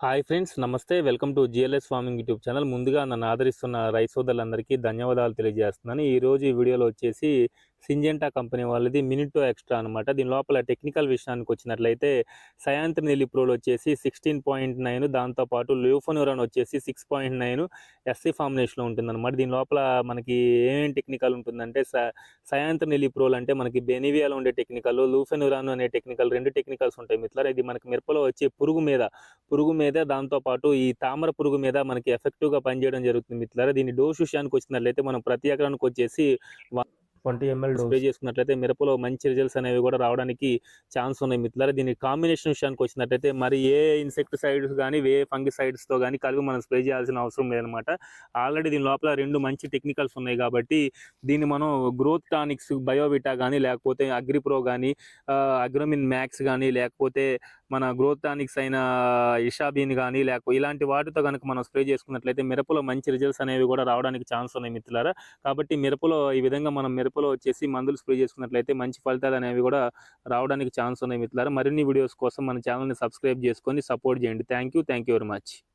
Hi friends నమస్తే. Welcome to GLS farming YouTube channel. ముందుగా నన్ను ఆదరిస్తున్న రైతు సోదరులందరికీ ధన్యవాదాలు తెలియజేస్తున్నాను. ఈ రోజు ఈ వీడియోలో వచ్చేసి సింజెంటా కంపెనీ వాళ్ళది మినిటో ఎక్స్ట్రా అనమాట దీని లోపల టెక్నికల్ విషయానికి వచ్చినట్లయితే సయాంత్ర నెలిప్రోల్ వచ్చేసి సిక్స్టీన్ పాయింట్ నైన్ దాంతోపాటు ల్యూఫోన్యూరాన్ వచ్చేసి సిక్స్ పాయింట్ నైన్ ఎస్సీ ఫార్మినేషన్లో ఉంటుందన్నమాట. దీని లోపల మనకి ఏమేమి టెక్నికల్ ఉంటుందంటే స సయాంత్ర నెలిప్రోల్ అంటే మనకి బెనివియాలో ఉండే టెక్నికల్ లూఫెనురాన్ అనే టెక్నికల్ రెండు టెక్నికల్స్ ఉంటాయి మిత్రులు ఇది మనకి మిరపలో వచ్చే పురుగు మీద పురుగు మీద దాంతో పాటు ఈ తామర పురుగు మీద మనకి ఎఫెక్టివ్గా పనిచేయడం జరుగుతుంది మిత్రులారా. దీని డోస్ విషయానికి వచ్చినట్లయితే మనం ప్రతి ఎకరానికి వచ్చేసి ట్వంటీ ఎంఎల్ స్ప్రే చేసుకున్నట్లయితే మిరపలో మంచి రిజల్ట్స్ అనేవి కూడా రావడానికి ఛాన్స్ ఉన్నాయి మిత్రులారా. దీని కాంబినేషన్ విషయానికి వచ్చినట్లయితే మరి ఏ ఇన్సెక్టిసైడ్స్ కానీ ఏ ఫంగిసైడ్స్తో కానీ కలిపి మనం స్ప్రే చేయాల్సిన అవసరం లేదనమాట ఆల్రెడీ దీని లోపల రెండు మంచి టెక్నికల్స్ ఉన్నాయి కాబట్టి దీన్ని మనం గ్రోత్ టానిక్స్ బయోవిటా కానీ లేకపోతే అగ్రిప్రో కానీ అగ్రోమిన్ మ్యాక్స్ కానీ లేకపోతే మన గ్రోత్ టానిక్స్ అయిన ఇషాబీన్ కానీ లేకపోతే ఇలాంటి వాటితో కనుక మనం స్ప్రే చేసుకున్నట్లయితే మిరపలో మంచి రిజల్ట్స్ అనేవి కూడా రావడానికి ఛాన్స్ ఉన్నాయి మిత్రులారా. కాబట్టి మిరపలో ఈ విధంగా మనం మిరపలో వచ్చేసి మందులు స్ప్రే చేసుకున్నట్లయితే మంచి ఫలితాలు అనేవి కూడా రావడానికి ఛాన్స్ ఉన్నాయి మిత్రులారా. మరిన్ని వీడియోస్ కోసం మన ఛానల్ని సబ్స్క్రైబ్ చేసుకొని సపోర్ట్ చేయండి. Thank you thank you very much.